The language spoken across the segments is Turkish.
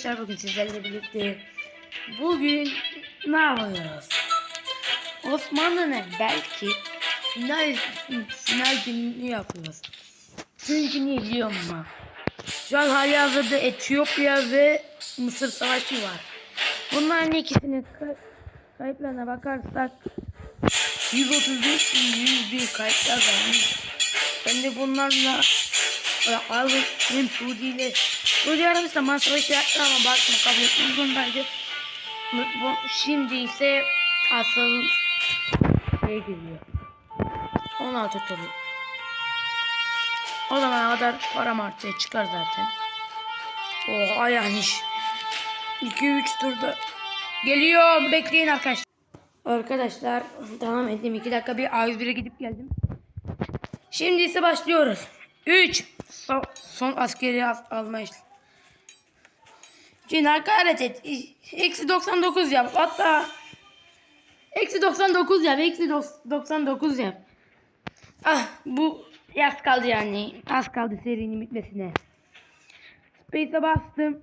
Arkadaşlar bugün sizlerle birlikte bugün ne yapıyoruz? Osmanlı'nın belki final final gününü yapıyoruz. Çünkü niye biliyor musun? Şu an hali hazırda Etiyopya ve Mısır savaşı var. Bunların ikisinin kay- kayıplarına bakarsak 135 bin 100 bin kayıplar varmış. Ben de bunlarla aldım hem Suudi ile Suudi Arabistan savaşı yaptı ama bakma kabul etmek zorundaydı. Şimdi ise asıl şey geliyor. 16 turu. O zamana kadar param ortaya çıkar zaten. Oha yani. 2-3 turda. Geliyor. Bekleyin arkadaşlar. Arkadaşlar devam ettim. 2 dakika bir A101'e gidip geldim. Şimdi ise başlıyoruz. 3. Son, son askeri al alma işlemi. Şimdi hakaret et. Eksi 99 yap. Hatta eksi 99 yap. Eksi dos- 99 yap. Ah bu yaz kaldı yani. Az kaldı serinin bitmesine. Space'e bastım.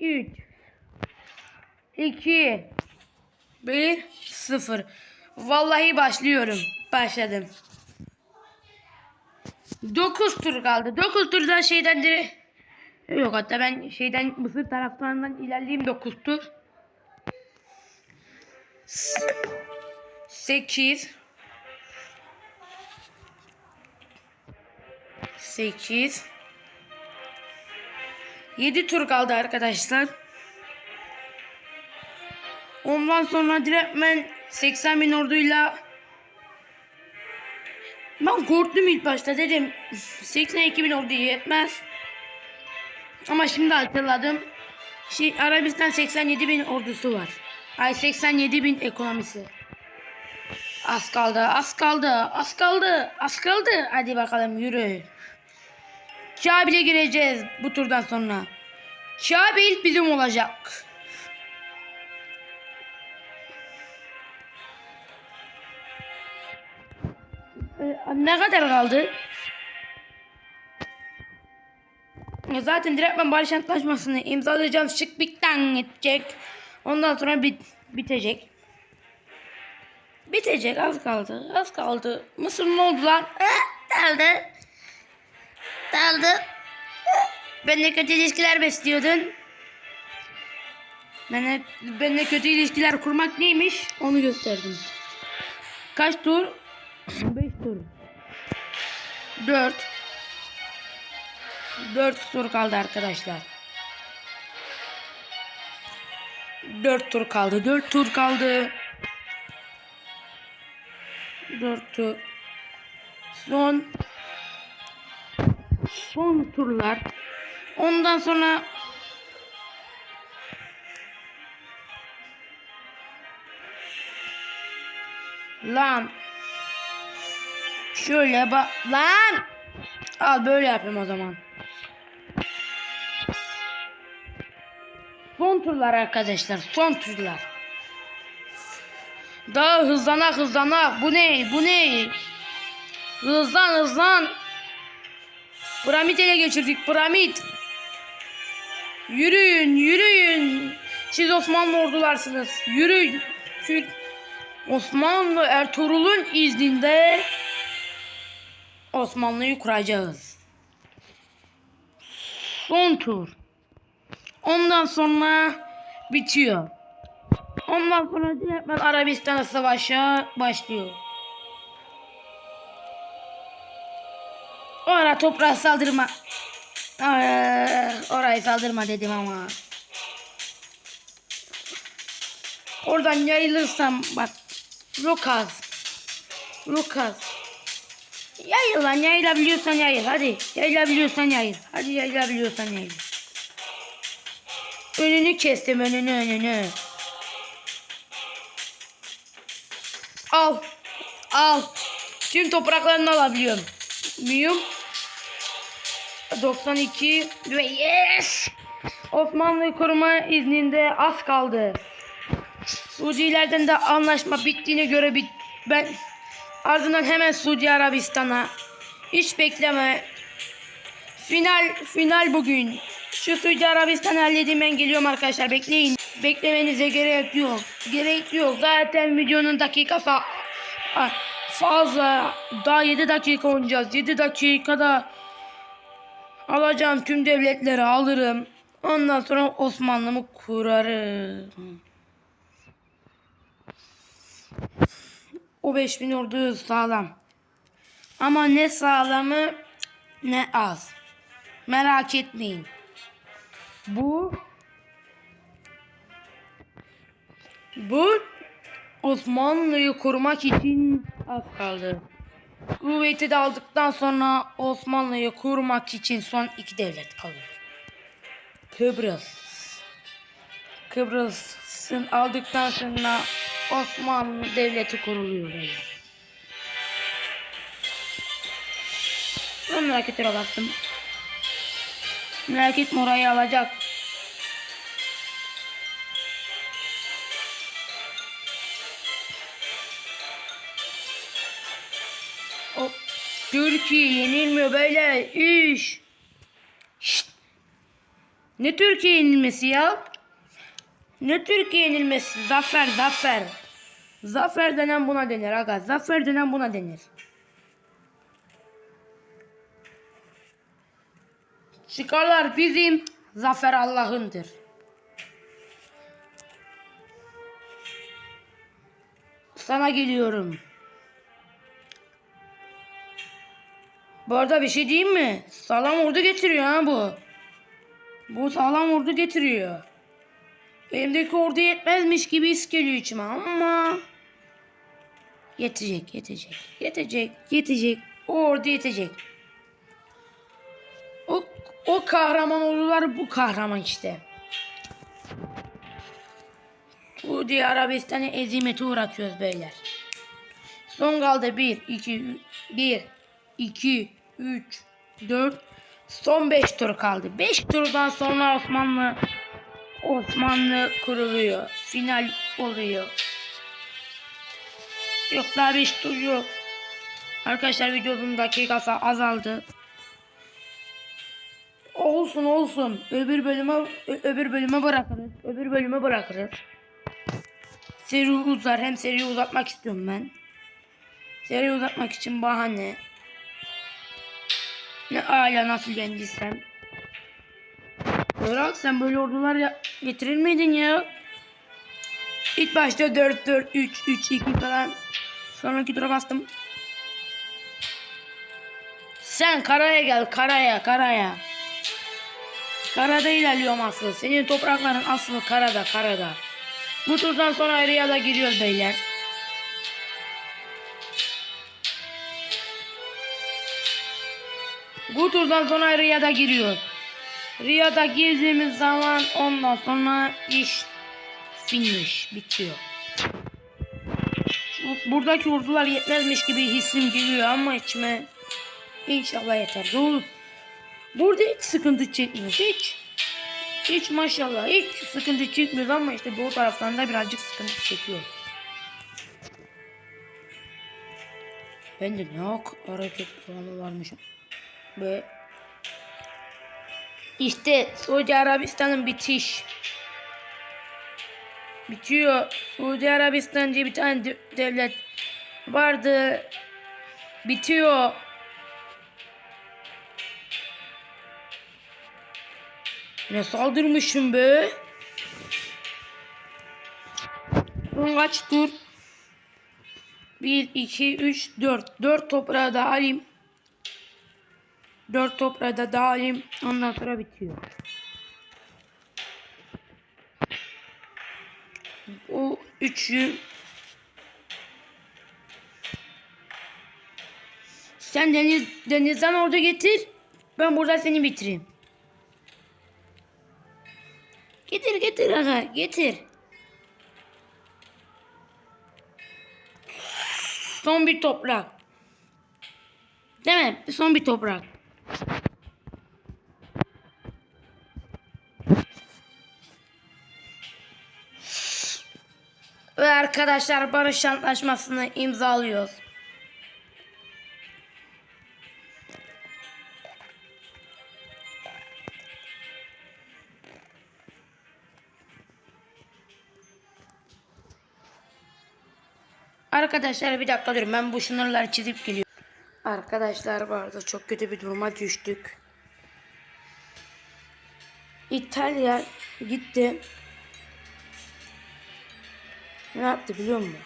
3 2 1 0 Vallahi başlıyorum. Başladım. 9 tur kaldı. 9 turda şeyden dire Yok hatta ben şeyden Mısır taraflarından ilerleyeyim 9 tur. 8 8 7 tur kaldı arkadaşlar. Ondan sonra direktmen 80 bin orduyla ben korktum ilk başta dedim 82 bin ordu yetmez. Ama şimdi hatırladım. Şey, Arabistan 87 bin ordusu var. Ay 87 bin ekonomisi. Az kaldı, az kaldı, az kaldı, az kaldı. Hadi bakalım yürü. Kabil'e gireceğiz bu turdan sonra. Kabil bizim olacak. Ee, ne kadar kaldı? Zaten direktmen barış antlaşmasını imzalayacağım. Şık bitten gidecek. Ondan sonra bit bitecek. Bitecek az kaldı. Az kaldı. Mısır ne oldu lan? Daldı. Daldı. Benimle kötü ilişkiler besliyordun. Benimle, benimle kötü ilişkiler kurmak neymiş onu gösterdim. Kaç tur? 5 tur. 4 4 tur kaldı arkadaşlar. 4 tur kaldı. 4 tur kaldı. 4 tur. Son son turlar. Ondan sonra Lan Şöyle bak lan Al böyle yapayım o zaman Son turlar arkadaşlar son turlar. Daha hızlanak hızlanak bu ne bu ne? Hızlan hızlan. Piramit ele geçirdik piramit. Yürüyün yürüyün. Siz Osmanlı ordularsınız Yürüyün. Şu Osmanlı Ertuğrul'un izninde Osmanlı'yı kuracağız. Son tur. Ondan sonra bitiyor. Ondan sonra direktmen Arabistan'a savaşa başlıyor. Oraya toprağa saldırma. Ee, orayı saldırma dedim ama. Oradan yayılırsam bak. Lucas. Lucas. Yayıl lan yayılabiliyorsan yayıl hadi. Yayılabiliyorsan yayıl. Hadi yayılabiliyorsan yayıl. Önünü kestim önünü önünü. Al. Al. Tüm topraklarını alabiliyorum. Muyum? 92 ve yes! Osmanlı koruma izninde az kaldı. Suudilerden de anlaşma bittiğine göre bit ben ardından hemen Suudi Arabistan'a hiç bekleme. Final final bugün. Şu Suudi Arabistan halledeyim ben geliyorum arkadaşlar bekleyin. Beklemenize gerek yok. Gerek yok. Zaten videonun dakikası fazla. Daha 7 dakika oynayacağız. 7 dakikada alacağım tüm devletleri alırım. Ondan sonra Osmanlı'mı kurarım. O 5000 ordu sağlam. Ama ne sağlamı ne az. Merak etmeyin. Bu bu Osmanlı'yı kurmak için az kaldı. Kuvveti de aldıktan sonra Osmanlı'yı kurmak için son iki devlet kalıyor. Kıbrıs. Kıbrıs'ın aldıktan sonra Osmanlı devleti kuruluyor. Böyle. Ben etmeye baktım. Merak etme alacak. O Türkiye yenilmiyor böyle. Üş. Şşt. Ne Türkiye yenilmesi ya? Ne Türkiye yenilmesi? Zafer, zafer. Zafer denen buna denir aga. Zafer denen buna denir. Çıkarlar bizim, zafer Allah'ındır. Sana geliyorum. Bu arada bir şey diyeyim mi? Sağlam ordu getiriyor ha bu. Bu sağlam ordu getiriyor. Elimdeki ordu yetmezmiş gibi his geliyor içime ama... Yetecek, yetecek, yetecek, yetecek. O ordu yetecek. O, kahraman ordular bu kahraman işte. Suudi Arabistan'ı ezimete uğratıyoruz beyler. Son kaldı 1, 2, 1, 2, 3, 4. Son 5 tur kaldı. 5 turdan sonra Osmanlı Osmanlı kuruluyor. Final oluyor. Yok daha 5 tur yok. Arkadaşlar videonun dakikası azaldı. Olsun olsun. Öbür bölüme öbür bölüme bırakırız. Öbür bölüme bırakırız. Seri uzar. Hem seri uzatmak istiyorum ben. Seri uzatmak için bahane. Ne hala nasıl yendiysem. Bırak sen böyle ordular ya getirir miydin ya? İlk başta 4 4 3 3 2 falan. Sonraki tura bastım. Sen karaya gel karaya karaya. Karada ilerliyorum asıl. Senin toprakların aslı karada karada. Bu turdan sonra Riyad'a giriyoruz beyler. Bu turdan sonra Riyad'a giriyor. Riyad'a girdiğimiz zaman ondan sonra iş finish bitiyor. Bu- Buradaki ordular yetmezmiş gibi hissim geliyor ama içime inşallah yeter. Doğru. Burada hiç sıkıntı çekmiyoruz. Hiç. Hiç maşallah hiç sıkıntı çekmiyoruz ama işte bu taraftan da birazcık sıkıntı çekiyor. Ben de ne ak hareket planı varmış. Ve işte Suudi Arabistan'ın bitiş. Bitiyor. Suudi Arabistan diye bir tane de- devlet vardı. Bitiyor. Ne saldırmışım be? Kaç tur? 1, 2, 3, 4. 4 toprağı da alayım. 4 toprağı da alayım. Ondan sonra bitiyor. O üçü Sen deniz, denizden orada getir. Ben burada seni bitireyim. Getir getir aga getir. Son bir toprak. Değil mi? Son bir toprak. Ve arkadaşlar barış antlaşmasını imzalıyoruz. Arkadaşlar bir dakika durun ben bu sınırları çizip geliyorum. Arkadaşlar bu arada çok kötü bir duruma düştük. İtalya gitti. Ne yaptı biliyor musun?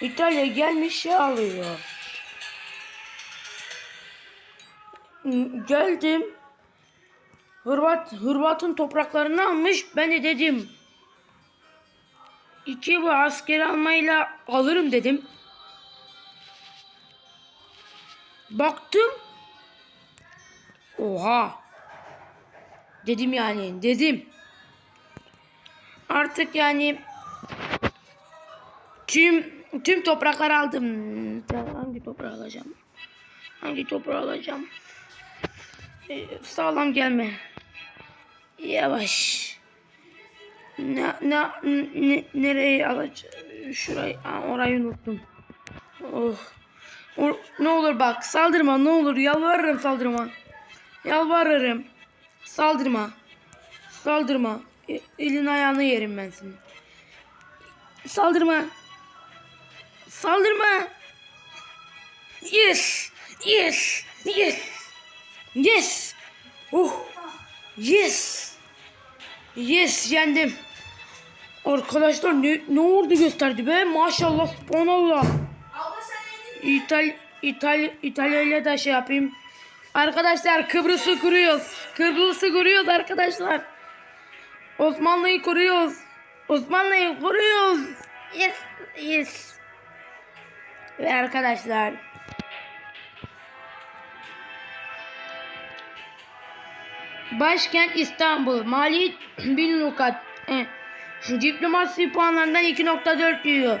İtalya gelmiş şey alıyor. Geldim. Hırvat Hırvat'ın topraklarını almış. Ben de dedim. İki bu askeri almayla alırım dedim. Baktım. Oha. Dedim yani dedim. Artık yani tüm tüm toprakları aldım. Hangi toprağı alacağım? Hangi toprağı alacağım? Ee, sağlam gelme. Yavaş. Ne ne ne nereye alacağım? Şurayı Aa, orayı unuttum. Oh. O- ne olur bak saldırma ne olur yalvarırım saldırma. Yalvarırım. Saldırma. Saldırma. E- elin ayağını yerim ben senin. Saldırma. Saldırma. Yes. Yes. Yes. Yes. Oh. Yes. Yes yendim. Arkadaşlar ne, ne ordu gösterdi be maşallah subhanallah. İtal İtal İtalya ile de şey yapayım. Arkadaşlar Kıbrıs'ı kuruyoruz. Kıbrıs'ı kuruyoruz arkadaşlar. Osmanlı'yı kuruyoruz. Osmanlı'yı kuruyoruz. Yes, yes. Ve arkadaşlar Başkent İstanbul. Mali bin lukat. Eh, Diplomasi puanlarından 2.4 diyor.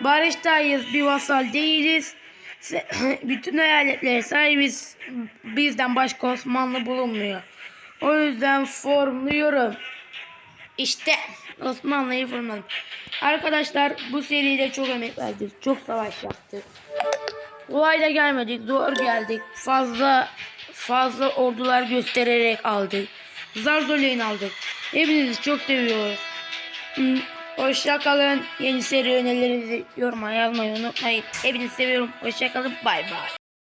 Barıştayız bir vasal değiliz. Bütün eyaletlere sahibiz. Bizden başka Osmanlı bulunmuyor. O yüzden formluyorum. İşte Osmanlı'yı formladım. Arkadaşlar bu seride çok emek verdik. Çok savaş yaptık. Kolay da gelmedik. Zor geldik. Fazla fazla ordular göstererek aldık. Zar zorlayın aldık. Hepinizi çok seviyoruz. Hmm, Hoşça kalın. Yeni seri önerilerinizi yoruma yazmayı unutmayın. Hepinizi seviyorum. Hoşça kalın. Bay bay.